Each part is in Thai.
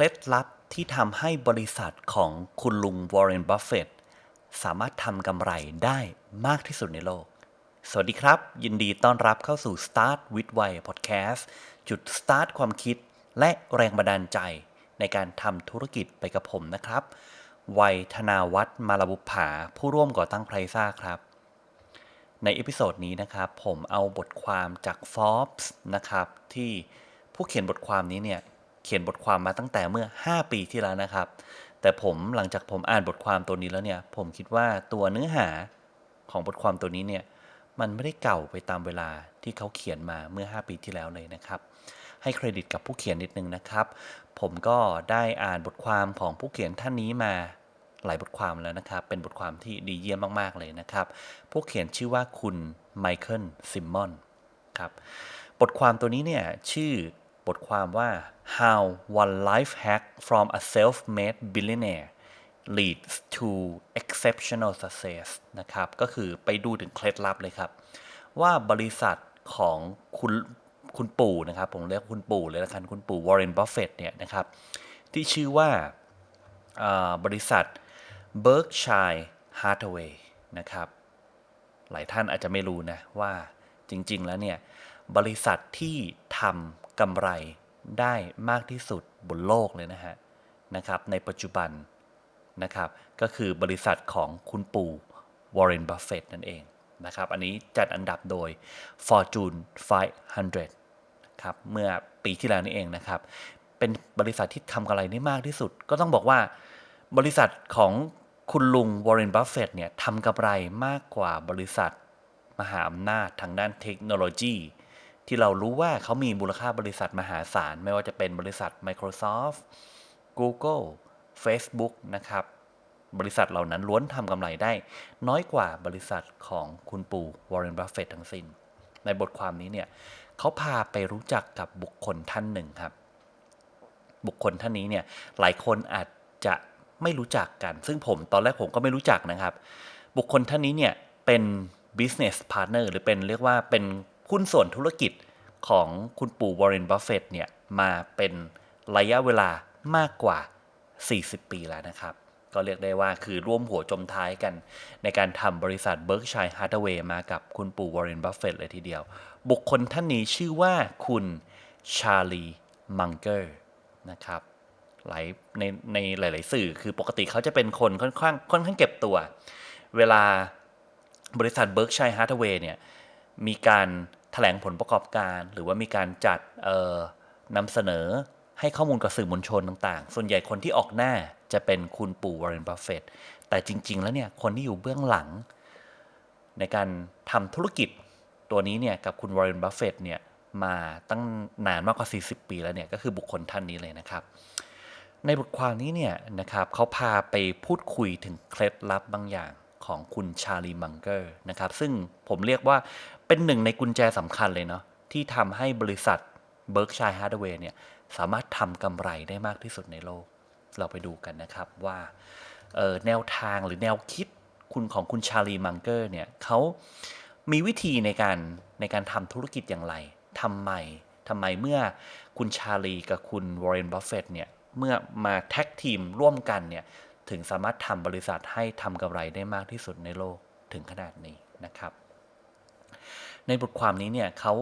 ล็ดลับที่ทำให้บริษัทของคุณลุงวอร์เรนบัฟเฟตสามารถทำกำไรได้มากที่สุดในโลก สวัสดีครับ ยินดีต้อนรับเข้าสู่ Start with Why Podcast จุด start ความคิดและแรงบันดาลใจในการทำธุรกิจไปกับผมนะครับ วัยธนาวัฒน์มาลาบุภาผู้ร่วมก่อตั้งไพรซ่าครับ ในเอพิโซดนี้นะครับ ผมเอาบทความจาก Forbes นะครับ ที่ผู้เขียนบทความนี้เนี่ย ขียนบทความมาตั้งแต่เมื่อ 5 ปีที่แล้วนะครับ แต่ผมหลังจากผมอ่านบทความตัวนี้แล้วเนี่ย ผมคิดว่าตัวเนื้อหาของบทความตัวนี้เนี่ย มันไม่ได้เก่าไปตามเวลาที่เขาเขียนมาเมื่อ 5 ปีที่แล้วเลยนะครับ ให้เครดิตกับผู้เขียนนิดนึงนะครับ ผมก็ได้อ่านบทความของผู้เขียนท่านนี้มาหลายบทความแล้วนะครับ เป็นบทความที่ดีเยี่ยมมาก ๆ เลยนะครับ ผู้เขียนชื่อว่าคุณไมเคิลซิมมอนครับ บทความตัวนี้เนี่ยชื่อ บทความว่า how one life hack from a self-made billionaire leads to exceptional success นะครับ ก็คือไปดูถึงเคล็ดลับเลยครับ ว่าบริษัทของคุณคุณปู่นะครับ ผมเรียกคุณปู่เลยละกันคุณปู่วอร์เรนบัฟเฟตเนี่ยนะครับ ที่ชื่อว่าบริษัท Berkshire Hathaway นะครับ หลายท่านอาจจะไม่รู้นะว่าจริง ๆ แล้วเนี่ย บริษัทที่ทำ กำไรได้มากที่สุดบนโลกเลยนะฮะนะครับในปัจจุบันนะครับก็คือบริษัทของคุณปู่วอร์เรนบัฟเฟตนั่นเองนะครับอันนี้จัดอันดับโดย Fortune 500ครับเมื่อปีที่แล้วนี่เองนะครับเป็นบริษัทที่ทำกำไรได้มากที่สุด ก็ต้องบอกว่าบริษัทของคุณลุงวอร์เรนบัฟเฟตเนี่ยทำกำไรมากกว่าบริษัทมหาอำนาจทางด้านเทคโนโลยี ที่เรารู้ว่าเขามีมูลค่าบริษัทมหาศาล ไม่ว่าจะเป็นบริษัท Microsoft Google Facebook นะครับ บริษัทเหล่านั้นล้วนทำกำไรได้ น้อยกว่าบริษัทของคุณปู่วอร์เรนบัฟเฟตทั้งสิ้น ในบทความนี้เนี่ยเขาพาไปรู้จักกับบุคคลท่านหนึ่งครับ บุคคลท่านนี้เนี่ยหลายคนอาจจะไม่รู้จักกัน ซึ่งผมตอนแรกผมก็ไม่รู้จักนะครับ บุคคลท่านนี้เนี่ยเป็น business partner หรือเป็นเรียกว่าเป็น หุ้นส่วนธุรกิจของคุณปู่วอร์เรนบัฟเฟตเนี่ยมาเป็นระยะเวลามากกว่า 40 ปีแล้วนะครับ ก็เรียกได้ว่าคือร่วมหัวจมท้ายกัน ในการทำบริษัท Berkshire Hathaway มากับคุณปู่วอร์เรนบัฟเฟตเลยทีเดียว บุคคลท่านนี้ชื่อว่าคุณชาลีมังเกอร์นะครับหลายในในหลาย ๆ สื่อคือปกติเขาจะเป็นคนค่อนข้างค่อนข้างเก็บตัว เวลาบริษัท Berkshire Hathaway เนี่ยมีการ ถแถลงผลประกอบการ หรือว่ามีการจัดนำเสนอให้ข้อมูลกับสื่อมวลชนต่าง ๆ ส่วนใหญ่คนที่ออกหน้าจะเป็นคุณปู่วอร์เรนบัฟเฟตแต่จริง ๆ แล้วเนี่ยคนที่อยู่เบื้องหลัง ในการทำธุรกิจตัวนี้เนี่ยกับคุณวอร์เรนบัฟเฟตเนี่ยมาตั้งนานมากกว่า 40 ปีแล้วเนี่ยก็คือบุคคลท่านนี้เลยนะครับ ในบทความนี้เนี่ยนะครับเขาพาไปพูดคุยถึงเคล็ดลับบางอย่าง ของคุณชาลีมังเกอร์นะครับซึ่งผมเรียกว่าเป็นหนึ่งในกุญแจสำคัญเลยเนาะที่ทำให้บริษัท Berkshire Hathaway เนี่ยสามารถทำกำไรได้มากที่สุดในโลก เราไปดูกันนะครับว่าแนวทางหรือแนวคิดคุณของคุณชาลีมังเกอร์เนี่ยเขามีวิธีในการในการทำธุรกิจอย่างไรทำไมทำไมเมื่อคุณชาลีกับคุณวอร์เรนบัฟเฟตเนี่ยเมื่อมาแท็กทีมร่วมกันเนี่ย ถึงสามารถทำบริษัทให้ทำกำไรได้มากที่สุดในโลกถึงขนาดนี้นะครับ ในบทความนี้เนี่ยเขา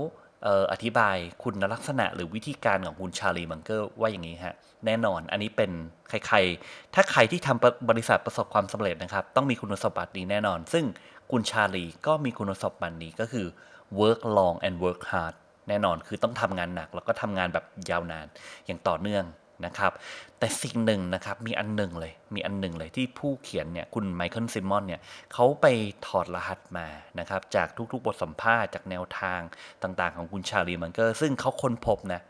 อธิบายคุณลักษณะหรือวิธีการของคุณชาลีมังเกอร์ว่าอย่างนี้ฮะแน่นอนอันนี้เป็นใครๆ ถ้าใครที่ทำบริษัทประสบความสำเร็จนะครับ ต้องมีคุณสมบัตินี้แน่นอน ซึ่งคุณชาลีก็มีคุณสมบัตินี้ก็คือ work long and work hard แน่นอนคือต้องทำงานหนักแล้วก็ทำงานแบบยาวนานอย่างต่อเนื่อง นะครับ แต่สิ่งหนึ่งนะครับมีอันหนึ่งเลย มีอันหนึ่งเลยที่ผู้เขียนเนี่ยคุณไมเคิลซิมมอนเนี่ยเขาไปถอดรหัสมานะครับจากทุกๆบทสัมภาษณ์จากแนวทางต่างๆ ของคุณชาลีมังเกอร์ ซึ่งเขาค้นพบนะ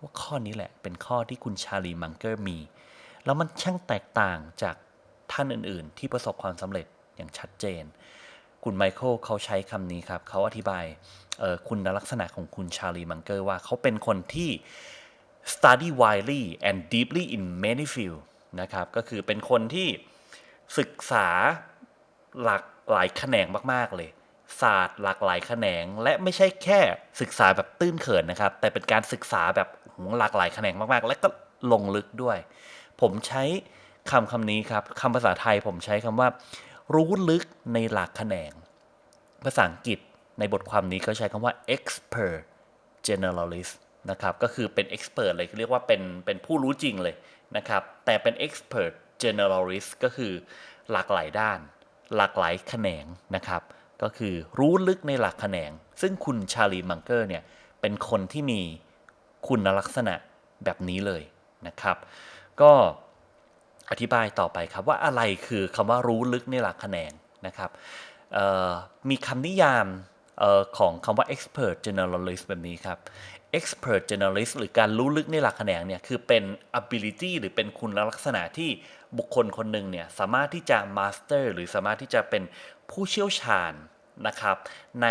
ว่าข้อนี้แหละเป็นข้อที่คุณชาลีมังเกอร์มี แล้วมันช่างแตกต่างจากท่านอื่นๆ ที่ประสบความสำเร็จอย่างชัดเจน คุณไมเคิลเขาใช้คำนี้ครับเขาอธิบายคุณลักษณะของคุณชาลีมังเกอร์ว่าเขาเป็นคนที่ study widely and deeply in many fields นะครับก็คือเป็นคนที่ศึกษาหลากหลายแขนงมาก ๆ เลย ศาสตร์หลากหลายแขนง และไม่ใช่แค่ศึกษาแบบตื้นเขินนะครับ แต่เป็นการศึกษาแบบหลากหลายแขนงมาก ๆ และก็ลงลึกด้วย ผมใช้คำคำนี้ครับคำภาษาไทยผมใช้คำว่า รู้ลึกในหลักแขนง ภาษาอังกฤษในบทความนี้ก็ใช้คำว่า expert generalist นะครับก็คือเป็น expert เลยเรียกว่าเป็นเป็นผู้รู้จริงเลยนะครับแต่เป็น expert generalist ก็คือหลากหลายด้าน หลากหลายแขนงนะครับก็คือรู้ลึกในหลักแขนง ซึ่งคุณชาลีมังเกอร์เนี่ยเป็นคนที่มีคุณลักษณะแบบนี้เลยนะครับ ก็อธิบายต่อไปครับว่าอะไรคือคำว่ารู้ลึกในหลักแขนงนะครับมีคำนิยามออของคำว่า expert generalist แบบนี้ครับ expert generalist หรือการรู้ลึกในหลักแขนงเนี่ยคือเป็น ability หรือเป็นคุณลักษณะที่บุคคลคนหนึ่งเนี่ยสามารถที่จะ master หรือสามารถที่จะเป็นผู้เชี่ยวชาญนะครับ ใน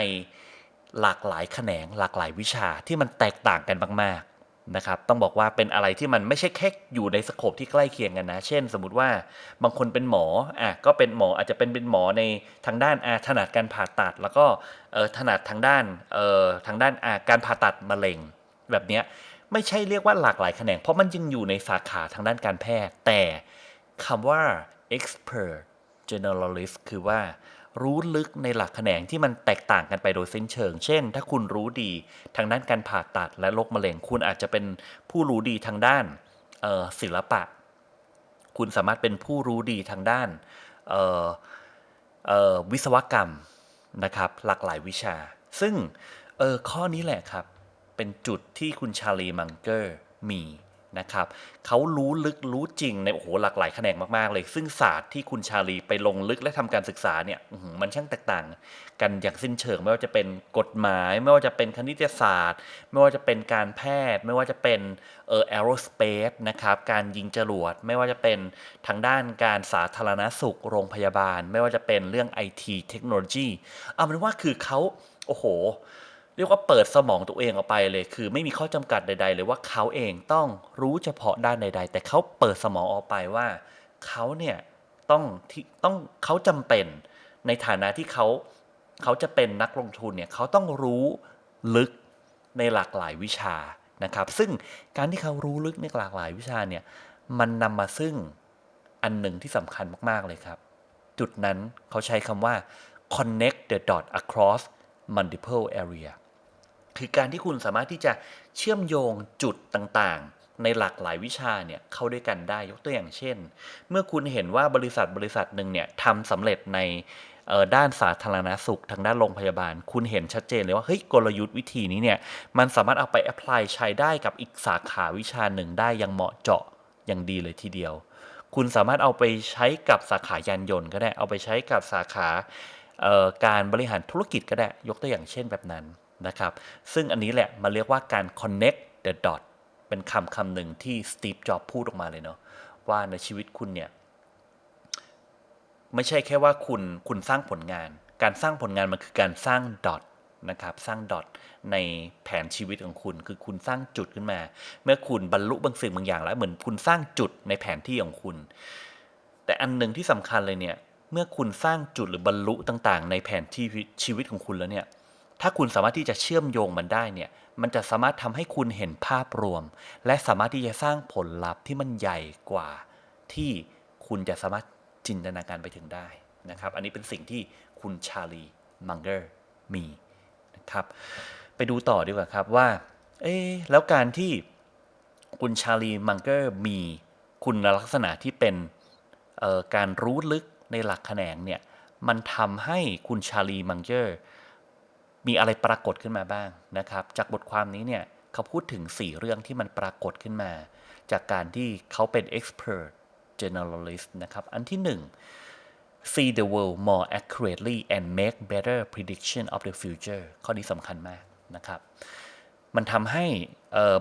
หลากหลายแขนงหลากหลายวิชาที่มันแตกต่างกันมาก นะครับต้องบอกว่าเป็นอะไรที่มันไม่ใช่แค่อยู่ในสโคปที่ใกล้เคียงกันนะ เช่น สมมติว่าบางคนเป็นหมออะก็เป็นหมออาจจะเป็นเป็นหมอในทางด้านอะถนัดการผ่าตัด แล้วก็เออถนัดทางด้านเออทางด้านอะการผ่าตัดมะเร็ง แบบเนี้ยไม่ใช่เรียกว่าหลากหลายแขนงเพราะมันยังอยู่ในสาขาทางด้านการแพทย์ แต่คำว่า expert generalist คือว่า รู้ลึกในหลักแขนงที่มันแตกต่างกันไปโดยสิ้นเชิง เช่น ถ้าคุณรู้ดีทางด้านการผ่าตัดและโรคมะเร็ง คุณอาจจะเป็นผู้รู้ดีทางด้านศิลปะ คุณสามารถเป็นผู้รู้ดีทางด้านวิศวกรรมนะครับ หลากหลายวิชา ซึ่งข้อนี้แหละครับ เป็นจุดที่คุณชาลีมังเกอร์มี นะครับเขารู้ลึกรู้จริงในโอ้โหหลากหลายแขนงมากๆ เลย ซึ่งศาสตร์ที่คุณชาลีไปลงลึกและทำการศึกษาเนี่ยมันช่างแตกต่าง กันอย่างสิ้นเชิงไม่ว่าจะเป็นกฎหมาย ไม่ว่าจะเป็นคณิตศาสตร์ ไม่ว่าจะเป็นการแพทย์ ไม่ว่าจะเป็นเออ aerospace นะครับการยิงจรวด ไม่ว่าจะเป็นทางด้านการสาธารณสุขโรงพยาบาล ไม่ว่าจะเป็นเรื่อง IT เทคโนโลยีเอาเป็นว่าคือเขาโอ้โห เรียกว่าเปิดสมองตัวเองออกไปเลย คือไม่มีข้อจำกัดใด ๆ เลยว่าเขาเองต้องรู้เฉพาะด้านใด ๆ แต่เขาเปิดสมองออกไปว่าเขาเนี่ยต้องที่ต้องเขาจำเป็นในฐานะที่เขาเขาจะเป็นนักลงทุนเนี่ยเขาต้องรู้ลึกในหลากหลายวิชานะครับ ซึ่งการที่เขารู้ลึกในหลากหลายวิชาเนี่ยมันนำมาซึ่งอันหนึ่งที่สำคัญมากๆเลยครับ จุดนั้นเขาใช้คำว่า connect the dot across multiple area คือการที่คุณสามารถที่จะเชื่อมโยงจุดต่างๆ ในหลากหลายวิชาเนี่ยเข้าด้วยกันได้ยกตัวอย่างเช่น เมื่อคุณเห็นว่าบริษัทบริษัทหนึ่งเนี่ยทำสำเร็จในด้านสาธารณสุขทางด้านโรงพยาบาล คุณเห็นชัดเจนเลยว่าเฮ้ยกลยุทธ์วิธีนี้เนี่ยมันสามารถเอาไปแอพพลายใช้ได้กับอีกสาขาวิชาหนึ่งได้อยังเหมาะเจาะอย่างดีเลยทีเดียว คุณสามารถเอาไปใช้กับสาขายานยนต์ก็ได้เอาไปใช้กับสาขาการบริหารธุรกิจก็ได้ยกตัวอย่างเช่นแบบนั้น นะครับ ซึ่งอันนี้แหละมันเรียกว่าการ connect the dot เป็นคำคำหนึ่งที่สตีฟจ็อบพูดออกมาเลยเนาะว่าในชีวิตคุณเนี่ย ไม่ใช่แค่ว่าคุณคุณสร้างผลงาน การสร้างผลงานมันคือการสร้างดอทนะครับสร้างดอทในแผนชีวิตของคุณ คือคุณสร้างจุดขึ้นมา เมื่อคุณบรรลุบางสิ่งบางอย่างแล้วเหมือนคุณสร้างจุดในแผนที่ของคุณ แต่อันหนึ่งที่สำคัญเลยเนี่ย เมื่อคุณสร้างจุดหรือบรรลุต่างๆ ในแผนที่ชีวิตของคุณแล้วเนี่ย ถ้าคุณสามารถที่จะเชื่อมโยงมันได้เนี่ย มันจะสามารถทำให้คุณเห็นภาพรวม และสามารถที่จะสร้างผลลัพธ์ที่มันใหญ่กว่า ที่คุณจะสามารถจินตนาการไปถึงได้นะครับ อันนี้เป็นสิ่งที่คุณชาลีมังเกอร์มีนะครับ ไปดูต่อดีกว่าครับว่า เอ๊แล้วการที่คุณชาลีมังเกอร์มีคุณลักษณะที่เป็นการรู้ลึกในหลักแขนงเนี่ย มันทำให้คุณชาลีมังเกอร์ มีอะไรปรากฏขึ้นมาบ้างนะครับ จากบทความนี้เนี่ยเขาพูดถึง 4 เรื่องที่มันปรากฏขึ้นมา จากการที่เขาเป็น expert generalist นะครับ อันที่ 1 see the world more accurately and make better prediction of the future ข้อนี้สำคัญมากนะครับ มันทำให้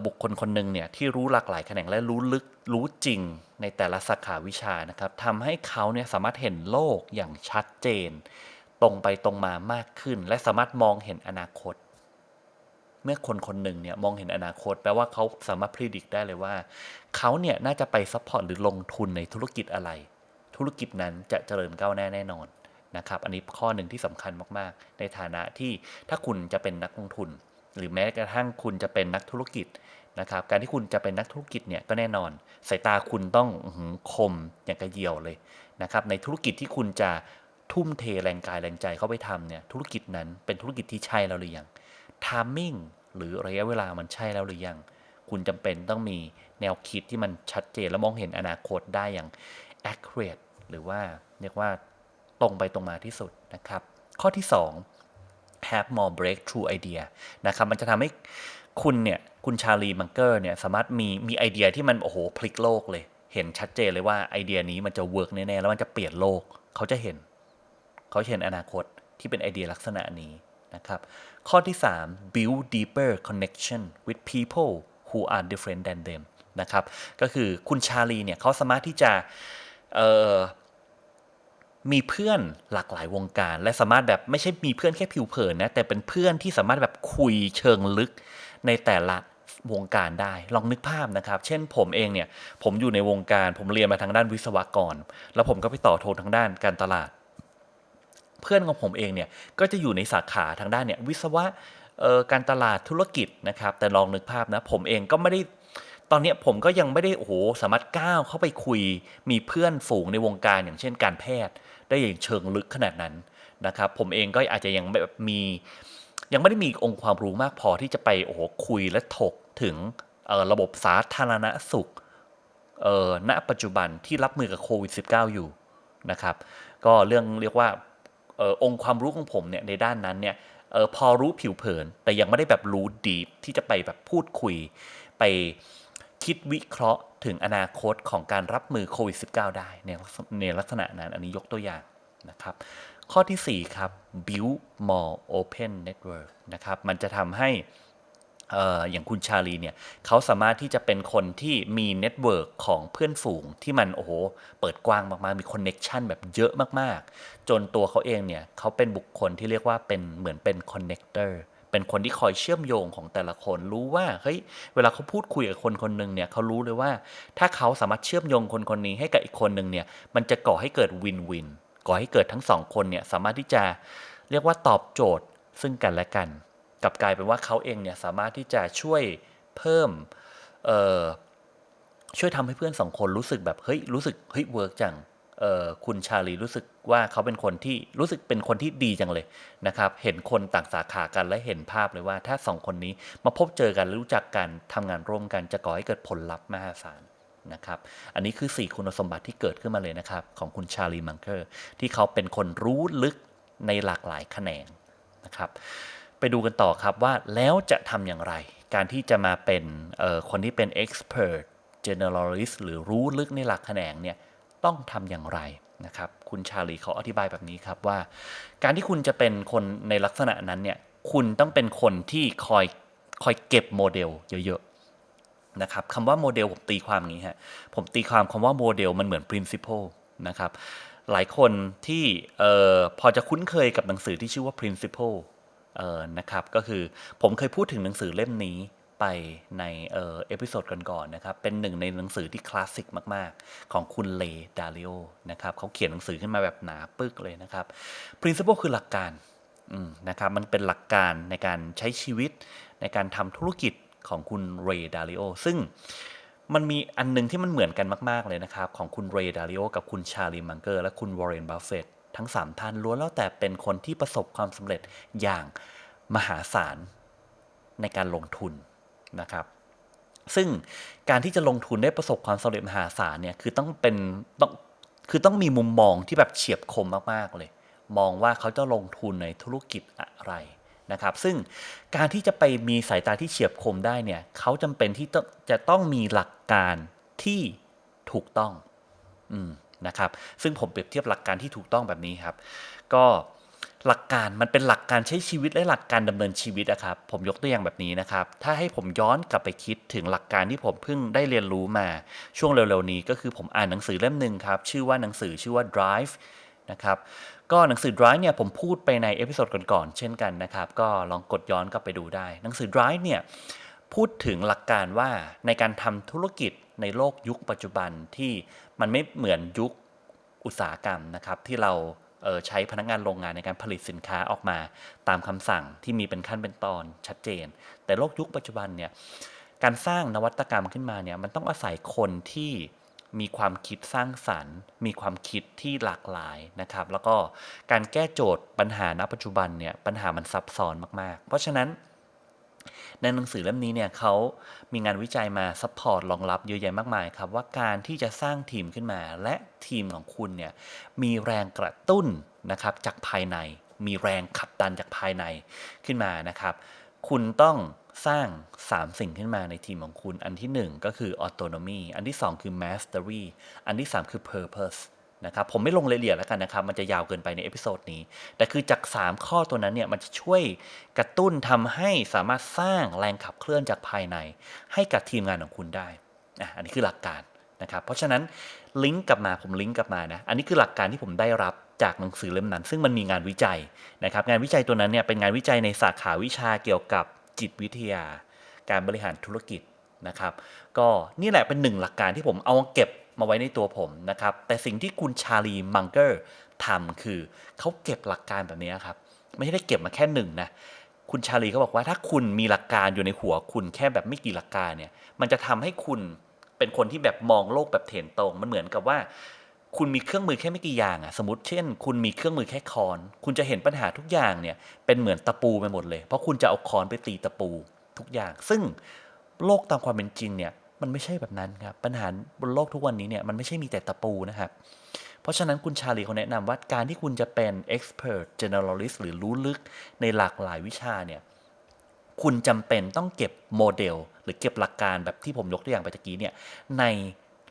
บุคคลคนหนึ่งเนี่ยที่รู้หลากหลายแขนงและรู้ลึกรู้จริงในแต่ละสาขาวิชานะครับทำให้เขาเนี่ยสามารถเห็นโลกอย่างชัดเจน ตรงไปตรงมามากขึ้น และสามารถมองเห็นอนาคต เมื่อคนคนหนึ่งเนี่ยมองเห็นอนาคต แปลว่าเขาสามารถพิจิตรได้เลยว่า เขาเนี่ยน่าจะไปซัพพอร์ตหรือลงทุนในธุรกิจอะไร ธุรกิจนั้นจะเจริญก้าวหน้าแน่นอนนะครับ อันนี้ข้อหนึ่งที่สำคัญมากๆ ในฐานะที่ถ้าคุณจะเป็นนักลงทุน หรือแม้กระทั่งคุณจะเป็นนักธุรกิจนะครับ การที่คุณจะเป็นนักธุรกิจเนี่ยก็แน่นอน สายตาคุณต้องคมอย่างกระเยี่ยวเลยนะครับ ในธุรกิจที่คุณจะ ทุ่มเทแรงกายแรงใจเข้าไปทำเนี่ยธุรกิจนั้นเป็นธุรกิจที่ใช่แล้วหรือยังทามมิ่งหรือระยะเวลามันใช่แล้วหรือยัง คุณจำเป็นต้องมีแนวคิดที่มันชัดเจนและมองเห็นอนาคตได้อย่าง accurate หรือว่าเรียกว่าตรงไปตรงมาที่สุดนะครับ ข้อที่ 2 have more breakthrough idea นะครับ มันจะทำให้คุณเนี่ย คุณชาลีมังเกอร์เนี่ย สามารถมีมีไอเดียที่มัน โอ้โห พลิกโลกเลย เห็นชัดเจนเลยว่าไอเดียนี้มันจะเวิร์กแน่ ๆ แล้วมันจะเปลี่ยนโลก เขาจะเห็น เขาเห็นอนาคตที่เป็นไอเดียลักษณะนี้นะครับ ข้อที่ 3 build deeper connection with people who are different than them นะครับ ก็คือคุณชาลีเนี่ยเขาสามารถที่จะมีเพื่อนหลากหลายวงการ และสามารถแบบไม่ใช่มีเพื่อนแค่ผิวเผินนะ แต่เป็นเพื่อนที่สามารถแบบคุยเชิงลึกในแต่ละวงการได้ ลองนึกภาพนะครับ เช่นผมเองเนี่ย ผมอยู่ในวงการ ผมเรียนมาทางด้านวิศวกร แล้วผมก็ไปต่อโททางด้านการตลาด เพื่อนของผมเองเนี่ยก็จะอยู่ในสาขาทางด้านเนี่ยวิศวะการตลาดธุรกิจนะครับ แต่ลองนึกภาพนะผมเองก็ไม่ได้ตอนนี้ผมก็ยังไม่ได้โอ้โหสามารถก้าวเข้าไปคุย มีเพื่อนฝูงในวงการอย่างเช่นการแพทย์ ได้อย่างเชิงลึกขนาดนั้นนะครับ ผมเองก็อาจจะยังแบบมียังไม่ได้มีองค์ความรู้มากพอที่จะไปโอ้โหคุยและถกถึงระบบสาธารณสุขณปัจจุบันที่รับมือกับโควิด -19 อยู่นะครับ ก็เรื่องเรียกว่า ออองค์ความรู้ของผมเนี่ยในด้านนั้นเนี่ยออพอรู้ผิวเผิน แต่ยังไม่ได้แบบรู้ดีที่จะไปแบบพูดคุย ไปคิดวิเคราะห์ถึงอนาคตของการรับมือโควิด -19 ได้ในในลักษณะนั้นอันนี้ยกตัวอย่างนะครับ ข้อทีสี่4 ครับ build more open network นะครับ มันจะทำให้ อย่างคุณชาลีเนี่ยเขาสามารถที่จะเป็นคนที่มีเน็ตเวิร์กของเพื่อนฝูงที่มันโอ้โหเปิดกว้างมากๆ มีคอนเน็กชันแบบเยอะมากๆ จนตัวเขาเองเนี่ยเขาเป็นบุคคลที่เรียกว่าเป็นเหมือนเป็นคอนเนคเตอร์เป็นคนที่คอยเชื่อมโยงของแต่ละคนรู้ว่าเฮ้ยเวลาเขาพูดคุยกับคนคนหนึ่งเนี่ยเขารู้เลยว่า ถ้าเขาสามารถเชื่อมโยงคนคนนี้ให้กับอีกคนหนึ่งเนี่ยมันจะก่อให้เกิดวินวินก่อให้เกิดทั้งสองคนเนี่ยสามารถที่จะเรียกว่าตอบโจทย์ซึ่งกันและกัน กลับกลายเป็นว่าเขาเองเนี่ยสามารถที่จะช่วยเพิ่มเออช่วยทำให้เพื่อนสองคนรู้สึกแบบเฮ้ยรู้สึกเฮ้ยเวิร์กจังเออคุณชาลีรู้สึกว่าเขาเป็นคนที่รู้สึกเป็นคนที่ดีจังเลยนะครับ เห็นคนต่างสาขากันและเห็นภาพเลยว่า ถ้าสองคนนี้มาพบเจอกันและรู้จักกันทำงานร่วมกันจะก่อให้เกิดผลลัพธ์มหาศาลนะครับ อันนี้คือ 4 คุณสมบัติที่เกิดขึ้นมาเลยนะครับ ของคุณชาลีมังเกอร์ที่เขาเป็นคนรู้ลึกในหลากหลายแขนงนะครับ ไปดูกันต่อครับว่าแล้วจะทำอย่างไร การที่จะมาเป็นคนที่เป็น expert generalist หรือรู้ลึกในหลักแขนงเนี่ยต้องทำอย่างไรนะครับ คุณชาลีเขาอธิบายแบบนี้ครับว่า การที่คุณจะเป็นคนในลักษณะนั้นเนี่ยคุณต้องเป็นคนที่คอยคอยเก็บโมเดลเยอะๆนะครับคำว่าโมเดลผมตีความอย่างนี้ฮะผมตีความคำว่าโมเดลมันเหมือน principle นะครับหลายคนที่ออพอจะคุ้นเคยกับหนังสือที่ชื่อว่า principle เออนะครับก็คือผมเคยพูดถึงหนังสือเล่มนี้ไปในเออเอพิโซดก่อนๆนะครับ เป็นหนึ่งในหนังสือที่คลาสสิกมากๆ ของคุณเลดาริโอนะครับเขาเขียนหนังสือขึ้นมาแบบหนาปึกเลยนะครับ principle คือหลักการนะครับมันเป็นหลักการในการใช้ชีวิตในการทำธุรกิจของคุณเรดาริโอซึ่งมันมีอันหนึงที่มันเหมือนกันมาก ๆ เลยนะครับ ของคุณเรดาริโอกับคุณชาลีมังเกอร์และคุณวอร์เรนบัฟเฟต ทั้ง 3 ท่านล้วนแล้วแต่เป็นคนที่ประสบความสำเร็จอย่างมหาศาลในการลงทุนนะครับ ซึ่งการที่จะลงทุนได้ประสบความสำเร็จมหาศาลเนี่ยคือต้องเป็นต้องคือต้องมีมุมมองที่แบบเฉียบคมมากๆเลย มองว่าเขาจะลงทุนในธุรกิจอะไรนะครับ ซึ่งการที่จะไปมีสายตาที่เฉียบคมได้เนี่ยเขาจำเป็นที่ต้องจะต้องมีหลักการที่ถูกต้อง อืม นะครับ ซึ่งผมเปรียบเทียบหลักการที่ถูกต้องแบบนี้ครับ ก็หลักการมันเป็นหลักการใช้ชีวิตและหลักการดำเนินชีวิตนะครับ ผมยกตัวอย่างแบบนี้นะครับ ถ้าให้ผมย้อนกลับไปคิดถึงหลักการที่ผมเพิ่งได้เรียนรู้มาช่วงเร็วๆนี้ ก็คือผมอ่านหนังสือเล่มหนึ่งครับ ชื่อว่าหนังสือชื่อว่า drive นะครับก็หนังสือ drive เนี่ยผมพูดไปในเอพิโซดก่อนๆเช่นกันนะครับ ก็ลองกดย้อนกลับไปดูได้ หนังสือ drive เนี่ยพูดถึงหลักการว่าในการทำธุรกิจ ในโลกยุคปัจจุบันที่มันไม่เหมือนยุคอุตสาหกรรมนะครับ ที่เราเใช้พนักงานโรงงานในการผลิตสินค้าออกมาตามคำสั่งที่มีเป็นขั้นเป็นตอนชัดเจน แต่โลกยุคปัจจุบันเนี่ยการสร้างนวัตกรรมขึ้นมาเนี่ยมันต้องอาศัยคนที่มีความคิดสร้างสรรค์ มีความคิดที่หลากหลายนะครับ แล้วก็การแก้โจทย์ปัญหาณปัจจุบันเนี่ยปัญหามันซับซ้อนมากๆ เพราะฉะนั้น ในหนังสือเล่มนี้เนี่ยเขามีงานวิจัยมาซัพพอร์ตรองรับเยอะแยะมากมายครับ ว่าการที่จะสร้างทีมขึ้นมา และทีมของคุณเนี่ยมีแรงกระตุ้นนะครับจากภายใน มีแรงขับดันจากภายในขึ้นมานะครับ คุณต้องสร้าง 3 สิ่งขึ้นมาในทีมของคุณ อันที่ 1 ก็คือ autonomy อันที่ 2 คือ mastery อันที่ 3 คือ purpose นะครับผมไม่ลงรายละเอียดแล้วกันนะครับ มันจะยาวเกินไปในเอพิโซดนี้ แต่คือจาก 3 ข้อตัวนั้นเนี่ยมันจะช่วยกระตุ้นทำให้สามารถสร้างแรงขับเคลื่อนจากภายใน ให้กับทีมงานของคุณได้อะอันนี้คือหลักการนะครับ เพราะฉะนั้นลิงก์กลับมาผมลิงก์กลับมานะ อันนี้คือหลักการที่ผมได้รับจากหนังสือเล่มนั้น ซึ่งมันมีงานวิจัยนะครับ งานวิจัยตัวนั้นเนี่ยเป็นงานวิจัยในสาขาวิชาเกี่ยวกับจิตวิทยา การบริหารธุรกิจนะครับ ก็นี่แหละเป็นหนึ่งหลักการที่ผมเอาเก็บ มาไว้ในตัวผมนะครับ แต่สิ่งที่คุณชาลีมังเกอร์ทำคือเขาเก็บหลักการแบบนี้ครับ ไม่ใช่ได้เก็บมาแค่หนึ่งนะคุณชาลีเขาบอกว่าถ้าคุณมีหลักการอยู่ในหัวคุณแค่แบบไม่กี่หลักการเนี่ย มันจะทำให้คุณเป็นคนที่แบบมองโลกแบบเถนตรง มันเหมือนกับว่า คุณมีเครื่องมือแค่ไม่กี่อย่างอะสมมติเช่น คุณมีเครื่องมือแค่ค้อน คุณจะเห็นปัญหาทุกอย่างเนี่ยเป็นเหมือนตะปูไปหมดเลย เพราะคุณจะเอาค้อนไปตีตะปูทุกอย่าง ซึ่งโลกตามความเป็นจริงเนี่ย มันไม่ใช่แบบนั้นครับ ปัญหาบนโลกทุกวันนี้เนี่ยมันไม่ใช่มีแต่ตะปูนะครับ เพราะฉะนั้นคุณชาลีเขาแนะนำว่าการที่คุณจะเป็น expert generalist หรือรู้ลึกในหลากหลายวิชาเนี่ยคุณจำเป็นต้องเก็บโมเดล หรือเก็บหลักการแบบที่ผมยกตัวอย่างไปตะกี้เนี่ยใน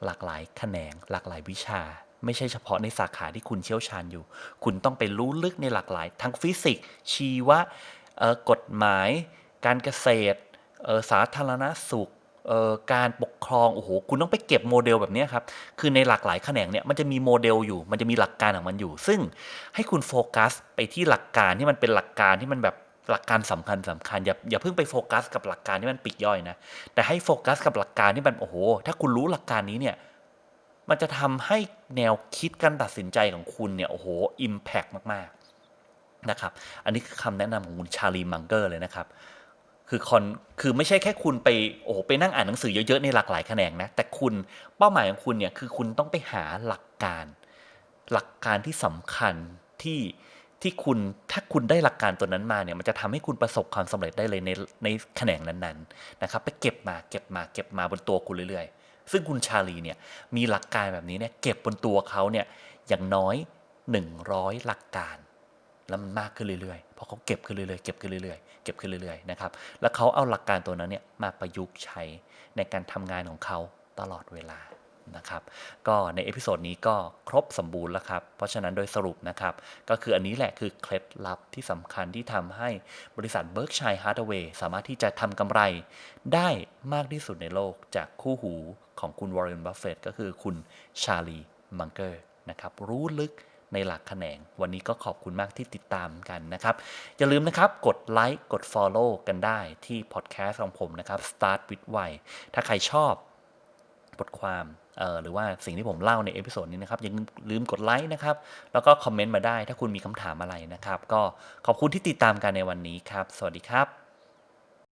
หลากหลายแขนงหลากหลายวิชา ไม่ใช่เฉพาะในสาขาที่คุณเชี่ยวชาญอยู่ คุณต้องไปรู้ลึกในหลากหลาย ทั้งฟิสิกส์ชีวะกฎหมาย การเกษตรสาธารณสุข การปกครองโอ้โหคุณต้องไปเก็บโมเดลแบบนี้ครับคือในหลากหลายแขนงเนี่ยมันจะมีโมเดลอยู่ มันจะมีหลักการของมันอยู่ ซึ่งให้คุณโฟกัสไปที่หลักการที่มันเป็นหลักการที่มันแบบหลักการสำคัญสำคัญอย่าอย่าเพิ่งไปโฟกัสกับหลักการที่มันปลีกย่อยนะแต่ให้โฟกัสกับหลักการที่มันโอ้โห ถ้าคุณรู้หลักการนี้เนี่ยมันจะทำให้แนวคิดการตัดสินใจของคุณเนี่ยโอ้โหอิมแพกมากๆนะครับ อันนี้คือคำแนะนำของคุณชาลีมังเกอร์เลยนะครับ คือคอนคือไม่ใช่แค่คุณไปโอ้โหไปนั่งอ่านหนังสือเยอะๆในหลากหลายแขนงนะแต่คุณเป้าหมายของคุณเนี่ยคือคุณต้องไปหาหลักการ หลักการที่สำคัญที่ที่คุณถ้าคุณได้หลักการตัวนั้นมาเนี่ยมันจะทำให้คุณประสบความสำเร็จได้เลยในในแขนงนั้นๆนะครับไปเก็บมาเก็บมาเก็บมาบนตัวคุณเรื่อยๆ ซึ่งคุณชาลีเนี่ยมีหลักการแบบนี้เนี่ยเก็บบนตัวเขาเนี่ยอย่างน้อย 100 หลักการ แล้วมันมากขึ้นเรื่อยๆ เพราะเขาเก็บขึ้นเรื่อยๆ เก็บขึ้นเรื่อยๆ เก็บขึ้นเรื่อยๆ นะครับ แล้วเขาเอาหลักการตัวนั้นเนี่ยมาประยุกต์ใช้ในการทำงานของเขาตลอดเวลา นะครับ ก็ในเอพิโซดนี้ก็ครบสมบูรณ์แล้วครับ เพราะฉะนั้นโดยสรุปนะครับ ก็คืออันนี้แหละคือเคล็ดลับที่สำคัญที่ทำให้บริษัท Berkshire Hathaway สามารถที่จะทำกำไรได้มากที่สุดในโลกจากคู่หูของคุณวอร์เรน บัฟเฟตก็คือคุณชาลี มังเกอร์ นะครับ รู้ลึก ในหลักแขนง วันนี้ก็ขอบคุณมากที่ติดตามกันนะครับ อย่าลืมนะครับกดไลค์กด Follow กันได้ที่พอดแคสต์ของผมนะครับ Start with Why ถ้าใครชอบบทความเอ่อหรือว่าสิ่งที่ผมเล่าในเอพิโซดนี้นะครับอย่าลืมกดไลค์นะครับ แล้วก็คอมเมนต์มาได้ถ้าคุณมีคำถามอะไรนะครับ ก็ขอบคุณที่ติดตามกันในวันนี้ครับ สวัสดีครับ